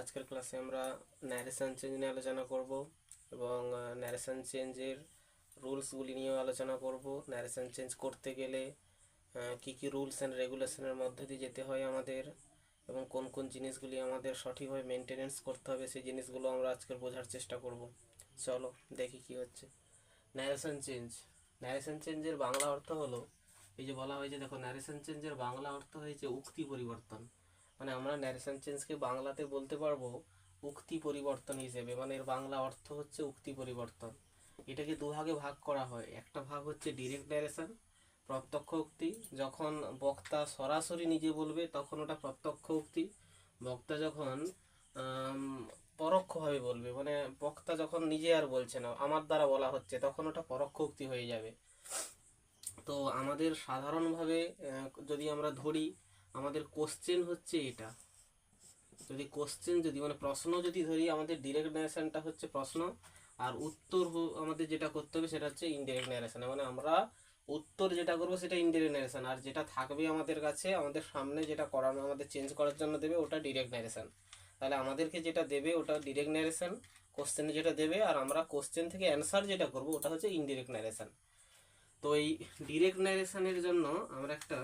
আজকের ক্লাসে আমরা ন্যারেশন চেঞ্জ নিয়ে আলোচনা করব এবং ন্যারেশন চেঞ্জের রুলসগুলি নিয়েও আলোচনা করব। ন্যারেশন চেঞ্জ করতে গেলে কি কি রুলস অ্যান্ড রেগুলেশনের মধ্য দিয়ে যেতে হয় আমাদের এবং কোন কোন জিনিসগুলি আমাদের সঠিকভাবে মেনটেনেন্স করতে হবে সেই জিনিসগুলো আমরা আজকের বোঝার চেষ্টা করব। চলো, দেখি কি হচ্ছে। ন্যারেশন চেঞ্জ ন্যারেশন চেঞ্জের বাংলা অর্থ হলো, এই যে বলা হয়েছে, দেখো ন্যারেশন চেঞ্জের বাংলা অর্থ হয়েছে উক্তি পরিবর্তন। মানে আমরা ন্যারেশন চেঞ্জকে বাংলাতে বলতে পারব উক্তি পরিবর্তন হিসেবে। মানে এর বাংলা অর্থ হচ্ছে উক্তি পরিবর্তন। এটাকে দুভাগে ভাগ করা হয়। একটা ভাগ হচ্ছে ডিরেক্ট ন্যারেশন প্রত্যক্ষ উক্তি। যখন বক্তা সরাসরি নিজে বলবে, তখন ওটা প্রত্যক্ষ উক্তি। বক্তা যখন পরোক্ষভাবে বলবে মানে বক্তা যখন নিজে আর বলছে না, আমার দ্বারা বলা হচ্ছে, তখন ওটা পরোক্ষ উক্তি হয়ে যাবে। তো আমাদের সাধারণভাবে যদি আমরা ধরি আমাদের কোশ্চেন হচ্ছে এটা। যদি কোশ্চেন যদি মানে প্রশ্ন যদি ধরি, আমাদের ডিরেক্ট ন্যারেশনটা হচ্ছে প্রশ্ন, আর উত্তর আমাদের যেটা করতে হবে সেটা হচ্ছে ইনডিরেক্ট ন্যারেশন মানে আমরা উত্তর যেটা করব সেটা ইনডিরেক্ট ন্যারেশন আর যেটা থাকবে আমাদের কাছে, আমাদের সামনে যেটা করানো, আমাদের চেঞ্জ করার জন্য দেবে ওটা ডিরেক্ট ন্যারেশন তাহলে আমাদেরকে যেটা দেবে ওটা ডিরেক্ট ন্যারেশন কোশ্চেনে যেটা দেবে, আর আমরা কোশ্চেন থেকে অ্যান্সার যেটা করব ওটা হচ্ছে ইনডিরেক্ট ন্যারেশন তো এই ডিরেক্ট ন্যারেশনের জন্য আমরা একটা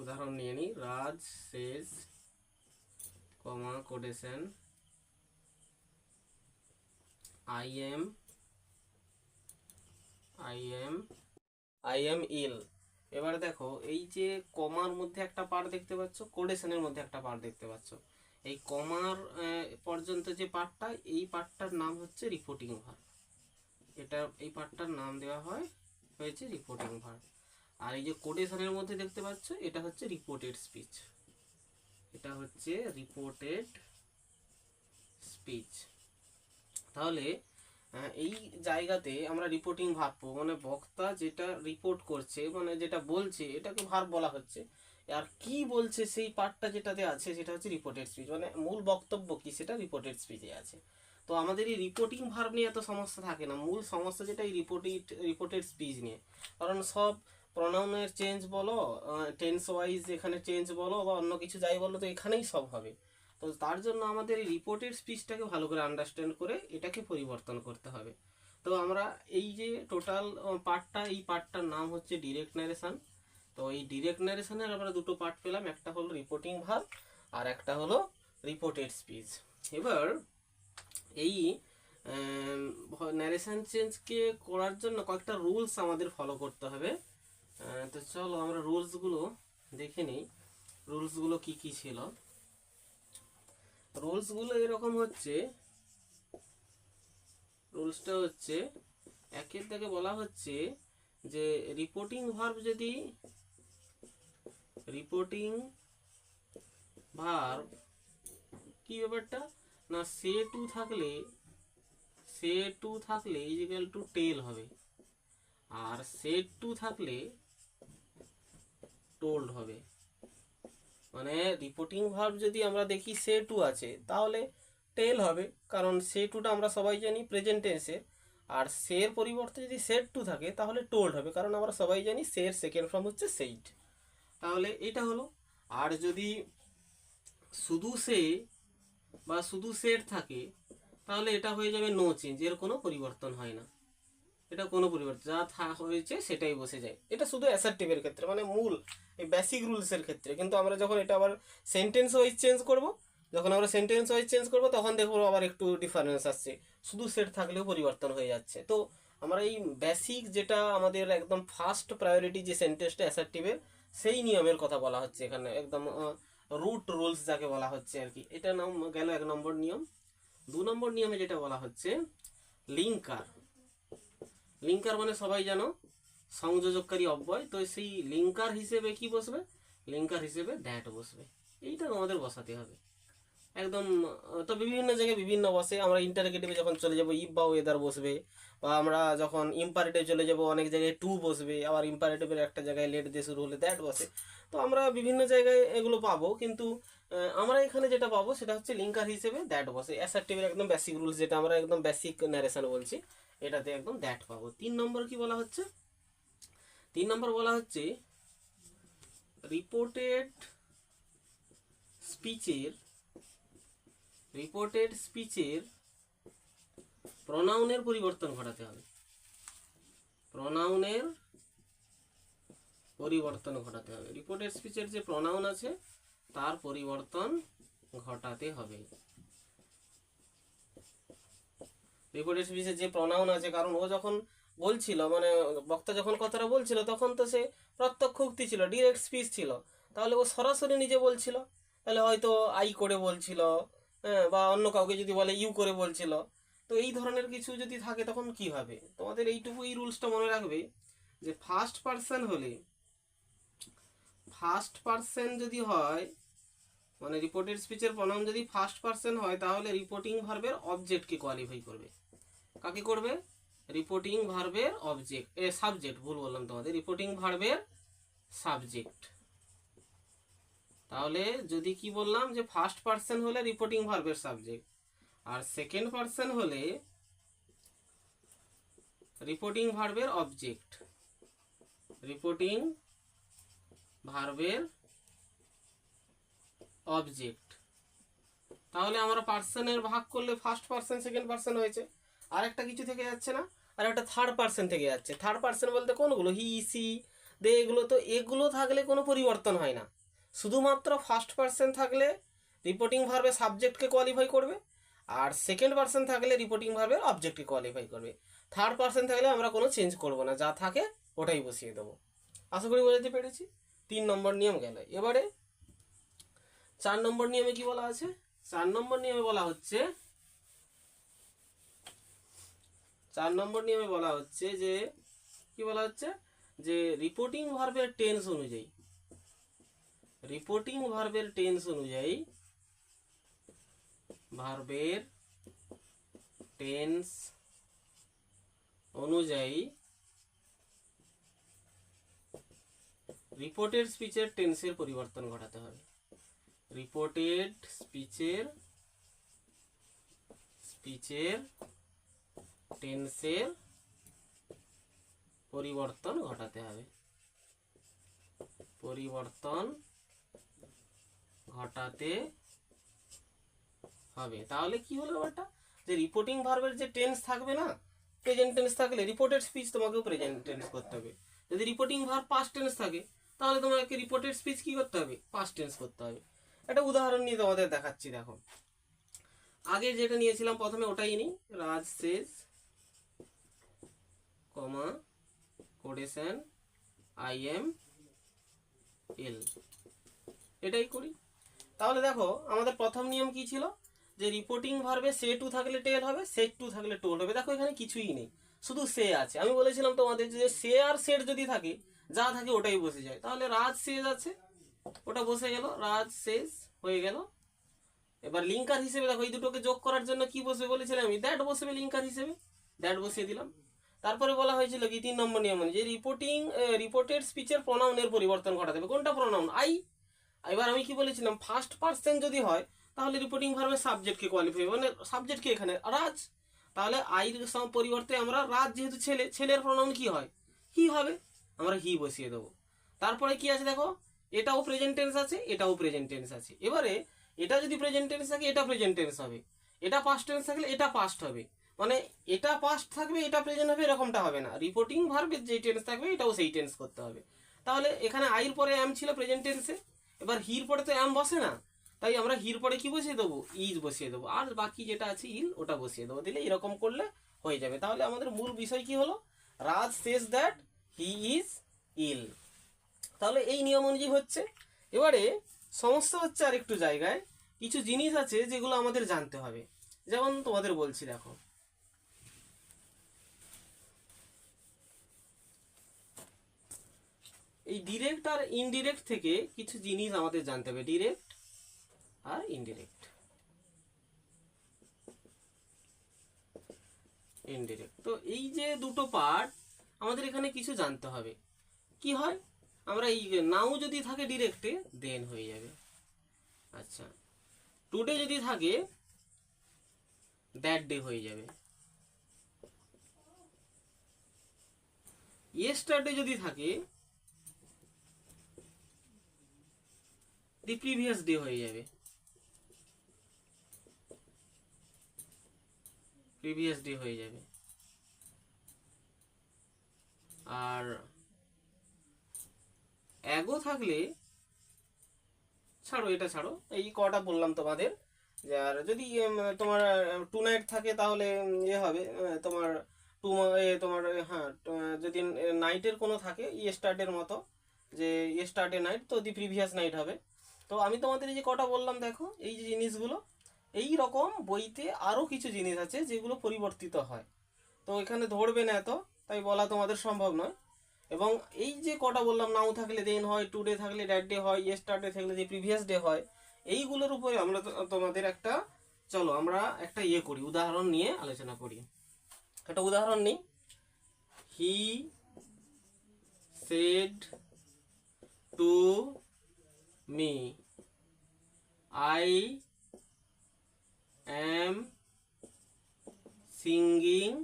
উদাহরণ নিয়ে নিই। রাজ, শেষ, comma, quotation. I am I am I am ill. এবার দেখো, এই যে কমার মধ্যে একটা পার্ট দেখতে পাচ্ছ কোডেশনের মধ্যে একটা পার্ট দেখতে পাচ্ছ। এই কমার পর্যন্ত যে পার্টটা এই পার্টটার নাম হচ্ছে রিপোর্টিং ভার এটা, এই পার্টটার নাম দেওয়া হয়, হয়েছে রিপোর্টিং ভার আর এই যে কোটেশনের মধ্যে দেখতে পাচ্ছ, এটা হচ্ছে রিপোর্টেড স্পিচ এটা হচ্ছে রিপোর্টেড স্পিচ তাহলে এই জায়গাতে আমরা রিপোর্টিং ভাববো মানে বক্তা যেটা রিপোর্ট করছে মানে যেটা বলছে, এটাকে ভার বলা হচ্ছে। আর কি বলছে সেই পার্টটা যেটাতে আছে, সেটা হচ্ছে রিপোর্টেড স্পিচ মানে মূল বক্তব্য কি, সেটা রিপোর্টেড স্পিচে আছে। তো আমাদের এই রিপোর্টিং ভার্ব নিয়ে এত সমস্যা থাকে না, মূল সমস্যা যেটা এই রিপোর্টেড রিপোর্টেড স্পিচ নিয়ে। কারণ সব প্রনাউনের চেঞ্জ বলো টেন্স ওয়াইজ এখানে চেঞ্জ বলো বা অন্য কিছু যাই বলো, তো এখানেই সব হবে। তো তার জন্য আমাদের এই রিপোর্টেড স্পিচটাকে ভালো করে আন্ডারস্ট্যান্ড করে এটাকে পরিবর্তন করতে হবে। তো আমরা এই যে টোটাল পার্টটা এই পার্টটার নাম হচ্ছে ডিরেক্ট ন্যারেশন তো এই ডিরেক্ট ন্যারেশনের আমরা দুটো পার্ট পেলাম, একটা হলো রিপোর্টিং ভার আর একটা হলো রিপোর্টেড স্পিচ এবার এই ন্যারেশান চেঞ্জকে করার জন্য কয়েকটা রুলস আমাদের ফলো করতে হবে। তো চলো আমরা রুলসগুলো দেখে নিই। রুলসগুলো কি কি ছিল? রুলসগুলো এরকম হচ্ছে রুলসটা হচ্ছে, একের থেকে বলা হচ্ছে যে রিপোর্টিং ভার্ব যদি রিপোর্টিং ভার্ব কি ব্যাপারটা? না সে টু থাকলে সে টু থাকলে ইজিক্যাল টু টেল হবে। আর সেট টু থাকলে টোল্ড হবে। মানে রিপোর্টিং ভার্ব যদি আমরা দেখি সে টু আছে, তাহলে টেল হবে। কারণ সে টুটা আমরা সবাই জানি প্রেজেন্ট আর সের পরিবর্তে যদি সেট টু থাকে, তাহলে টোল্ড হবে। কারণ আমরা সবাই জানি সের সেকেন্ড ফর্ম হচ্ছে সেইট তাহলে এটা হলো, আর যদি শুধু সে বা শুধু সেট থাকে, তাহলে এটা হয়ে যাবে নো চেঞ্জ এর কোনো পরিবর্তন হয় না। এটা কোনো পরিবর্তন যা থা- হয়েছে সেটাই বসে যায়। এটা শুধু অ্যাসার্টিভের ক্ষেত্রে মানে মূল, এই বেসিক রুলসের ক্ষেত্রে। কিন্তু আমরা যখন এটা আবার সেন্টেন্স ওয়াইজ চেঞ্জ করব, যখন আমরা সেন্টেন্স ওয়াইজ চেঞ্জ করব, তখন দেখব আবার একটু ডিফারেন্স আসছে। শুধু সেট থাকলেও পরিবর্তন হয়ে যাচ্ছে। তো আমরা এই বেসিক যেটা আমাদের একদম ফার্স্ট প্রায়োরিটি যে সেন্টেন্সটা অ্যাসার্টিভের সেই নিয়মের কথা বলা হচ্ছে এখানে। একদম রুট রুলস যাকে বলা হচ্ছে আর কি। এটা নাম গেল এক নম্বর নিয়ম। দু নম্বর নিয়মে যেটা বলা হচ্ছে লিঙ্কার লিঙ্কার মানে সবাই জানো, সংযোজককারী অব্যয়, তো সেই লিঙ্কার হিসেবে কি বসবে? লিঙ্কার হিসেবে দ্যাট বসবে। এইটা তোমাদের বসাতে হবে। একদম তো বিভিন্ন জায়গায় বিভিন্ন বসে আমরা ইন্টারগেটিভে যখন চলে যাব ইফ বা ওয়েদার বসবে, বা আমরা যখন ইম্পারেটিভ চলে যাব, অনেক জায়গায় টু বসবে, আবার ইম্পারেটিভের একটা জায়গায় লেট দিয়ে শুরু হলে দ্যাট বসে। তো আমরা বিভিন্ন জায়গায় এগুলো পাবো, কিন্তু আমরা এখানে যেটা পাবো সেটা হচ্ছে লিঙ্কার হিসেবে দ্যাট বসে। অ্যাসার্টিভের একদম বেসিক রুলস যেটা আমরা একদম বেসিক ন্যারেশন বলছি, এটাতে একদম দ্যাট পাবো। তিন নম্বর কি বলা হচ্ছে? তিন নম্বর বলা হচ্ছে রিপোর্টেড স্পিচের রিপোর্টেড স্পিচের প্রনাউনের পরিবর্তন ঘটাতে হবে। প্রনাউনের পরিবর্তন ঘটাতে হবে। রিপোর্টেড স্পিচের যে প্রনাউন আছে, তার পরিবর্তন ঘটাতে হবে। রিপোর্টেড স্পিচের যে প্রনাউন আছে, কারণ ও যখন বলছিল মানে বক্তা যখন কথাটা বলছিল, তখন তো সে প্রত্যক্ষ উক্তি ছিল ডিরেক্ট স্পিচ ছিল। তাহলে ও সরাসরি নিজে বলছিল? তাহলে হয়তো আই করে বলছিল হ্যাঁ বা অন্য কাউকে যদি বলে ইউ করে বলছিল। তো এই ধরনের কিছু যদি থাকে তখন কি হবে? তোমাদের এইটুকু এই রুলসটা মনে রাখবে যে ফার্স্ট পার্সন হলে ফার্স্ট পার্সন যদি হয় মানে রিপোর্টেড স্পিচের প্রণাম যদি ফার্স্ট পার্সন হয়, তাহলে রিপোর্টিং ভার্বের অবজেক্টকে কোয়ালিফাই করবে। কাকে করবে? রিপোর্টিং ভার্বের অবজেক্ট এ সাবজেক্ট ভুল বললাম তোমাদের রিপোর্টিং ভার্বের সাবজেক্ট তাহলে যদি কি বললাম যে ফার্স্ট পার্সন হলে রিপোর্টিং ভার্বের সাবজেক্ট আর সেকেন্ড পার্সন হলে রিপোর্টিং ভার্বের অবজেক্ট রিপোর্টিং ভার্বের অবজেক্ট তাহলে আমরা পার্সনের ভাগ করলে ফার্স্ট পার্সন সেকেন্ড পার্সন হয়েছে। আর একটা কিছু থেকে যাচ্ছে না, আর একটা থার্ড পার্সন থেকে যাচ্ছে। থার্ড পার্সন বলতে কোনগুলো? হি সি দে এগুলো তো, এগুলো থাকলে কোনো পরিবর্তন হয় না। শুধুমাত্র ফার্স্ট পার্সন থাকলে রিপোর্টিং ভার্বে সাবজেক্টকে কোয়ালিফাই করবে, আর সেকেন্ড পার্সন থাকলে রিপোর্টিং ভার্বে অবজেক্টকে কোয়ালিফাই করবে। থার্ড পার্সন থাকলে আমরা কোনো চেঞ্জ করব না, যা থাকে ওটাই বসিয়ে দেবো। আশা করি বোঝাতে পেরেছি? তিন নম্বর নিয়ম গেল। এবারে চার নম্বর নিয়মে কি বলা আছে? চার নম্বর নিয়মে বলা হচ্ছে, চার নম্বর নিয়মে বলা হচ্ছে যে, কি বলা হচ্ছে? যে রিপোর্টিং ভার্বের টেন্স অনুযায়ী রিপোর্টিং ভার্বের টেন্স অনুযায়ী ভার্বের টেন্স অনুযায়ী রিপোর্টেড স্পিচের টেন্সের পরিবর্তন ঘটাতে হবে। রিপোর্টেড স্পিচের স্পিচের টেন্সের পরিবর্তন ঘটাতে হবে। পরিবর্তন ঘটাতে হবে। তাহলে কি হলো ব্যাপারটা? যে রিপোর্টিং ভার্বের যে টেন্স থাকবে না প্রেজেন্ট টেন্স থাকলে রিপোর্টেড স্পিচ তোমাকেও প্রেজেন্ট টেন্স করতে হবে। যদি রিপোর্টিং ভার্ব পাস্ট টেন্স থাকে, তাহলে তোমাকে রিপোর্টেড স্পিচ কি করতে হবে? পাস্ট টেন্স করতে হবে। একটা উদাহরণ নিয়ে তোমাদের দেখাচ্ছি, দেখো। আগে যেটা নিয়েছিলাম প্রথমে ওটাই নিই। রাজ সেজ কমা কোডেশন আই এম এল এটাই করি। তাহলে দেখো, আমাদের প্রথম নিয়ম কি ছিল? যে রিপোর্টিং ভার্বে সে টু থাকলে টেল হবে সেট টু থাকলে টোল হবে। দেখো, এখানে কিছুই নেই। শুধু সে আছে। আমি বলেছিলাম তোমাদের যে সে আর সেট যদি থাকে, যা থাকে ওটাই বসে যায়। তাহলে রাজ শেষ আছে। ওটা বসে গেল। রাজ শেষ হয়ে গেল। এবার লিঙ্কার হিসেবে দেখো, এই দুটোকে যোগ করার জন্য কি বসবে বলেছিলাম আমি? দ্যাট বসবে লিঙ্কার হিসেবে। দ্যাট বসিয়ে দিলাম। তারপরে বলা হয়েছিল কি? তিন নম্বর নিয়ম যে রিপোর্টিং রিপোর্টেড স্পিচের প্রনাউনের পরিবর্তন ঘটাতে হবে। কোনটা প্রনাউন আই এবার আমি কি বলেছিলাম ফার্স্ট পার্সন যদি হয়, তাহলে রিপোর্টিং ভার্বের সাবজেক্টকে কোয়ালিফাই মানে সাবজেক্টকে এখানে, রাজ। তাহলে আইর পরিবর্তে আমরা রাজ যেহেতু ছেলে, ছেলের প্রনাউন কি হয়? হি হবে, আমরা হি বসিয়ে দেবো। তারপরে কি আছে দেখো? এটাও প্রেজেন্ট টেন্স আছে, এটাও প্রেজেন্ট টেন্স আছে। এবারে এটা যদি প্রেজেন্ট টেন্স থাকে, এটা প্রেজেন্ট টেন্স হবে। এটা পাস্ট টেন্স থাকলে এটা পাস্ট হবে। মানে এটা পাস্ট থাকবে, এটা প্রেজেন্ট হবে, এরকমটা হবে না। রিপোর্টিং ভার্বের যে টেন্স থাকবে, এটাও সেই টেন্স করতে হবে। তাহলে এখানে আইর পরে অ্যাম ছিল প্রেজেন্ট টেন্সে এবার হির পরে তো অ্যাম বসে না। তাই আমরা হির পরে কি বসিয়ে দেবো? ইজ বসিয়ে দেবো। আর বাকি যেটা আছে ইল, ওটা বসিয়ে দেবো। দিলে এরকম করলে হয়ে যাবে। তাহলে আমাদের মূল বিষয় কি হলো? Raj says that he is ill. তাহলে এই নিয়ম অনুযায়ী হচ্ছে। এবারে সমস্যা হচ্ছে আর একটু জায়গায়। কিছু জিনিস আছে যেগুলো আমাদের জানতে হবে। যেমন তোমাদের বলছি, দেখো। এই ডিরেক্ট আর ইনডিরেক্ট থেকে কিছু জিনিস আমাদের জানতে হবে। ডিরেক্ট আর ইনডিরেক্ট ইনডিরেক্ট তো এই যে দুটো পার্ট আমাদের এখানে কিছু জানতে হবে। কি হয়? আমরা এই নাও যদি থাকে ডিরেক্টে দেন হয়ে যাবে। আচ্ছা। টুডে যদি থাকে দ্যাট ডে হয়ে যাবে। ইয়েস্টারডে যদি থাকে দি প্রিভিয়াস ডে হয়ে যাবে। প্রিভিয়াস ডে হয়ে যাবে। আর অ্যাগো থাকলে, ছাড়ো এটা ছাড়ো, এই কটা বললাম তোমাদের, যে আর যদি তোমার টু নাইট থাকে তাহলে ইয়ে হবে তোমার টু তোমার হ্যাঁ যদি নাইটের কোনো থাকে ইয়ে স্টার্টের মতো, যে ইয়ে স্টার্টে নাইট তো দি প্রিভিয়াস নাইট হবে। তো আমি তোমাদের এই যে কটা বললাম, দেখো, এই যে জিনিসগুলো, এই রকম বইতে আরও কিছু জিনিস আছে যেগুলো পরিবর্তিত হয়। তো এখানে ধরবে না এত, তাই বলা তোমাদের সম্ভব নয়। এবং এই যে কটা বললাম, নাও থাকলে দেন হয় টু ডে থাকলে ড্যাট ডে হয় ইয়েস্টারডে থাকলে যে প্রিভিয়াস ডে হয়, এইগুলোর উপরে আমরা তোমাদের একটা, চলো আমরা একটা ইয়ে করি, উদাহরণ নিয়ে আলোচনা করি। একটা উদাহরণ নিই। He said to me I am singing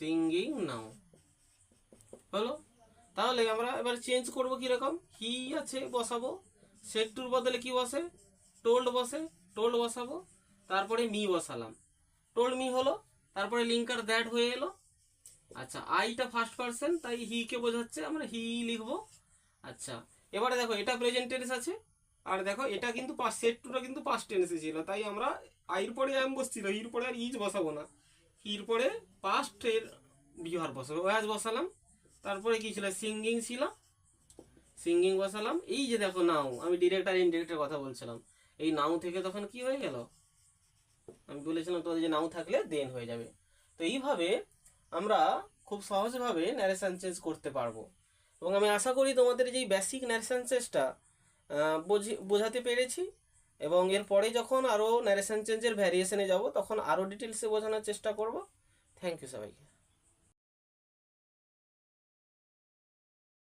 singing now. হলো? তাহলে আমরা এবার চেঞ্জ করব কীরকম? হি আছে, বসাবো। সেট টুর বদলে কি বসে? টোল্ড বসে। টোল্ড বসাবো। তারপরে মি বসালাম। টোল্ড মি হলো? তারপরে লিঙ্কার দ্যাট হয়ে এলো। আচ্ছা আইটা ফার্স্ট পার্সন তাই হি কে বোঝাচ্ছে। আমরা হি লিখব। আচ্ছা এবারে দেখো, এটা প্রেজেন্ট টেন্স আছে, আর দেখো, এটা কিন্তু পাস সেট টুটা কিন্তু পাস্ট টেন্সে ছিল, তাই আমরা আইর পরে এম বসছিল হির পরে আর ইজ বসাবো না। হির পরে পাস্ট এর বিহার বসাবো ওয়াজ বসালাম, তারপরে কি ছিল? সিঙ্গিং ছিল সিঙ্গিং বসালাম, এই যে দেখো নাও আমি ডিরেক্ট আর ইনডিরেক্টের কথা বলছিলাম, এই নাও থেকে তখন কি হয়ে গেল? আমি বলেছিলাম তোমাদের যে নাও থাকলে দেন হয়ে যাবে, তো এইভাবে আমরা খুব সহজভাবে ন্যারেশন চেঞ্জ করতে পারব। এবং আমি আশা করি তোমাদের যেই বেসিক ন্যারেশন বুঝি বোঝাতে পেরেছি এবং এরপরে যখন আরও ন্যারেশন চেঞ্জের ভ্যারিয়েশনে যাব, তখন আরও ডিটেলসে বোঝানোর চেষ্টা করব। থ্যাংক ইউ সবাইকে।